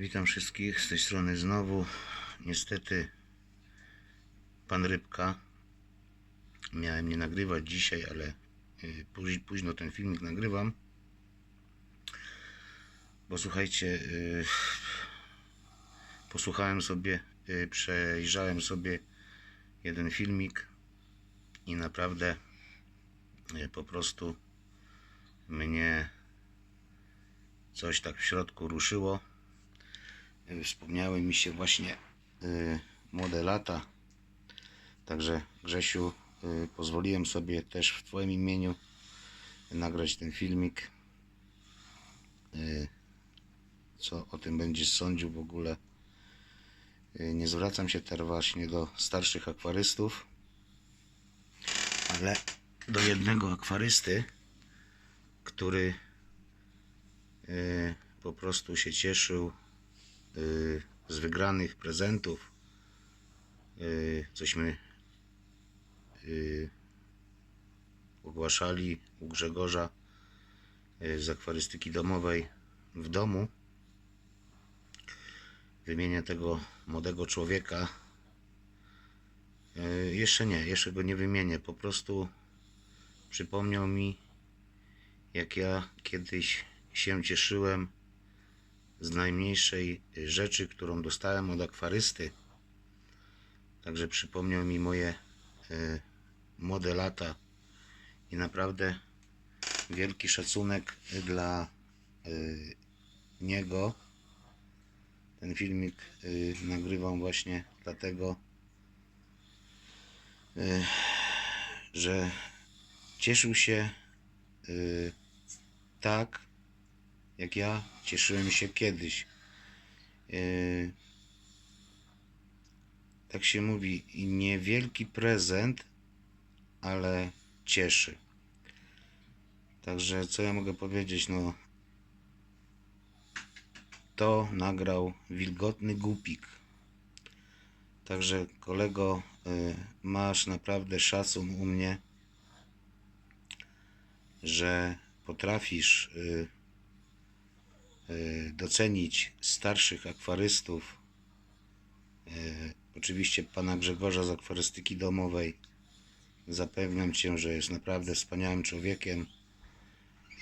Witam wszystkich z tej strony znowu. Niestety pan Rybka miałem nie nagrywać dzisiaj, ale y, póź- późno ten filmik nagrywam. Bo słuchajcie, y, posłuchałem sobie, y, przejrzałem sobie jeden filmik i naprawdę po prostu mnie coś tak w środku ruszyło. Y, Wspomniały mi się właśnie y, młode lata. Także Grzesiu, y, pozwoliłem sobie też w Twoim imieniu nagrać ten filmik. Co o tym będziesz sądził w ogóle. Nie zwracam się teraz właśnie do starszych akwarystów, ale do jednego akwarysty, który po prostu się cieszył z wygranych prezentów. Y, cośmy y, ogłaszali u Grzegorza y, z akwarystyki domowej w domu. Wymienię tego młodego człowieka. Y, jeszcze nie, jeszcze go nie wymienię. Po prostu przypomniał mi, jak ja kiedyś się cieszyłem z najmniejszej rzeczy, którą dostałem od akwarysty. Także przypomniał mi moje e, młode lata i naprawdę wielki szacunek dla e, niego. Ten filmik e, nagrywam właśnie dlatego, że cieszył się tak, jak ja cieszyłem się kiedyś. Yy, tak się mówi, niewielki prezent, ale cieszy. Także co ja mogę powiedzieć? No, to nagrał wilgotny głupik. Także kolego, yy, masz naprawdę szacun u mnie, że potrafisz y, docenić starszych akwarystów. y, Oczywiście pana Grzegorza z akwarystyki domowej. Zapewniam cię, że jest naprawdę wspaniałym człowiekiem.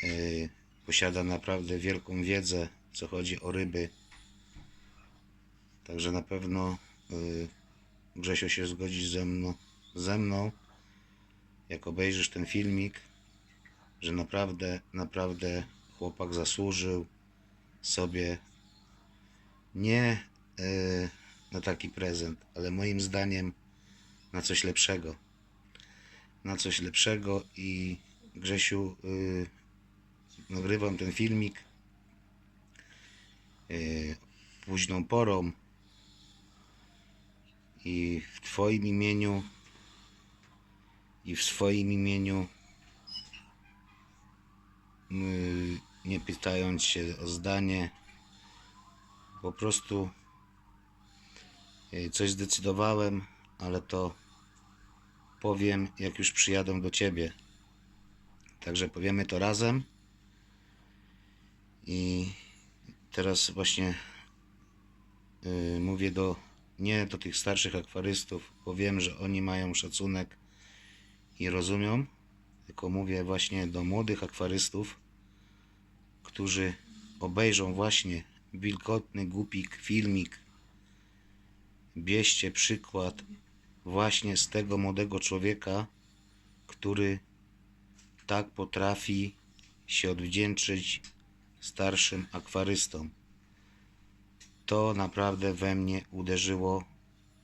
Y, Posiada naprawdę wielką wiedzę, co chodzi o ryby. Także na pewno Grzesio się zgodzi ze mną, ze mną, jak obejrzysz ten filmik, że naprawdę, naprawdę chłopak zasłużył sobie nie e, na taki prezent, ale moim zdaniem na coś lepszego. Na coś lepszego i Grzesiu, y, nagrywam ten filmik y, późną porą i w Twoim imieniu i w swoim imieniu nie pytając się o zdanie, po prostu y, coś zdecydowałem, ale to powiem, jak już przyjadę do ciebie. Także powiemy to razem. I teraz właśnie y, mówię do nie do tych starszych akwarystów, bo wiem, że oni mają szacunek i rozumią, tylko mówię właśnie do młodych akwarystów, którzy obejrzą właśnie wilgotny głupik filmik. Bierzcie przykład właśnie z tego młodego człowieka, który tak potrafi się odwdzięczyć starszym akwarystom. To naprawdę we mnie uderzyło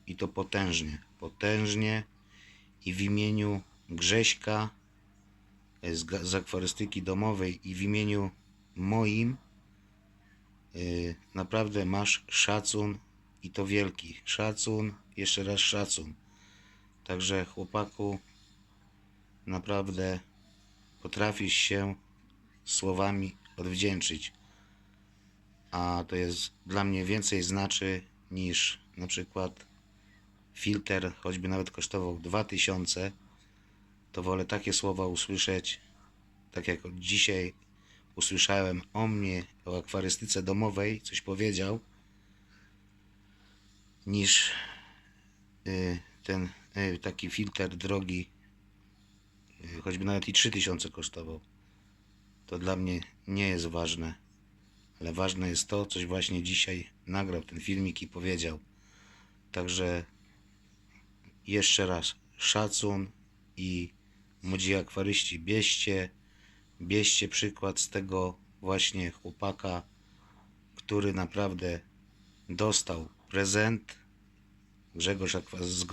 i to potężnie. Potężnie i w imieniu Grześka z, z akwarystyki domowej i w imieniu moim y, naprawdę masz szacun i to wielki szacun, jeszcze raz szacun. Także chłopaku naprawdę potrafisz się słowami odwdzięczyć. A to jest dla mnie więcej znaczy niż na przykład filtr, choćby nawet kosztował 2000, to wolę takie słowa usłyszeć, tak jak dzisiaj usłyszałem o mnie, o akwarystyce domowej, coś powiedział, niż y, ten y, taki filtr drogi, y, choćby nawet i 3000 kosztował. To dla mnie nie jest ważne, ale ważne jest to, coś właśnie dzisiaj nagrał ten filmik i powiedział. Także jeszcze raz szacun i młodzi akwaryści, bierzcie, bierzcie przykład z tego właśnie chłopaka, który naprawdę dostał prezent. Grzegorz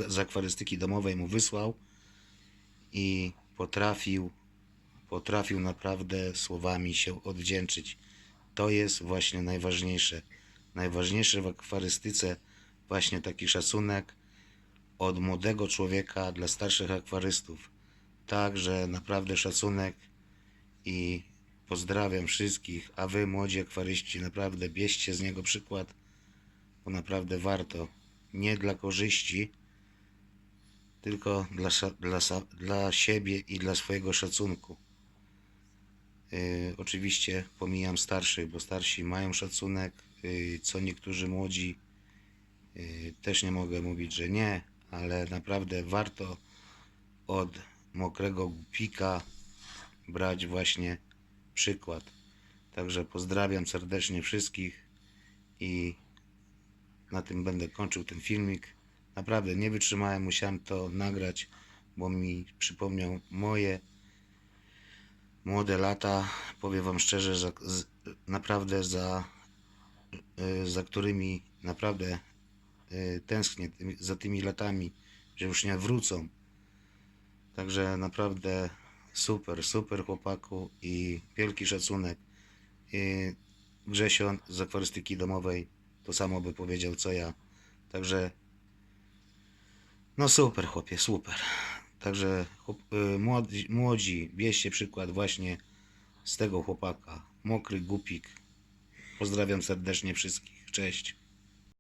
z akwarystyki domowej mu wysłał i potrafił, potrafił naprawdę słowami się odwdzięczyć. To jest właśnie najważniejsze. Najważniejsze w akwarystyce właśnie taki szacunek od młodego człowieka dla starszych akwarystów. Także naprawdę szacunek i pozdrawiam wszystkich, a wy młodzi akwaryści naprawdę bierzcie z niego przykład, bo naprawdę warto. Nie dla korzyści, tylko dla, dla, dla siebie i dla swojego szacunku. Yy, oczywiście pomijam starszych, bo starsi mają szacunek, yy, co niektórzy młodzi yy, też nie mogę mówić, że nie, ale naprawdę warto od mokrego głupika brać właśnie przykład. Także pozdrawiam serdecznie wszystkich i na tym będę kończył ten filmik. Naprawdę nie wytrzymałem, musiałem to nagrać, bo mi przypomniał moje młode lata. Powiem Wam szczerze, że naprawdę za, y, za którymi naprawdę y, tęsknię za tymi latami, że już nie wrócą. Także naprawdę super, super chłopaku i wielki szacunek. I Grzesio z akwarystyki domowej to samo by powiedział co ja. Także no super chłopie, super. Także chłop, y, młodzi, młodzi, bierzcie przykład właśnie z tego chłopaka. Mokry głupik. Pozdrawiam serdecznie wszystkich. Cześć.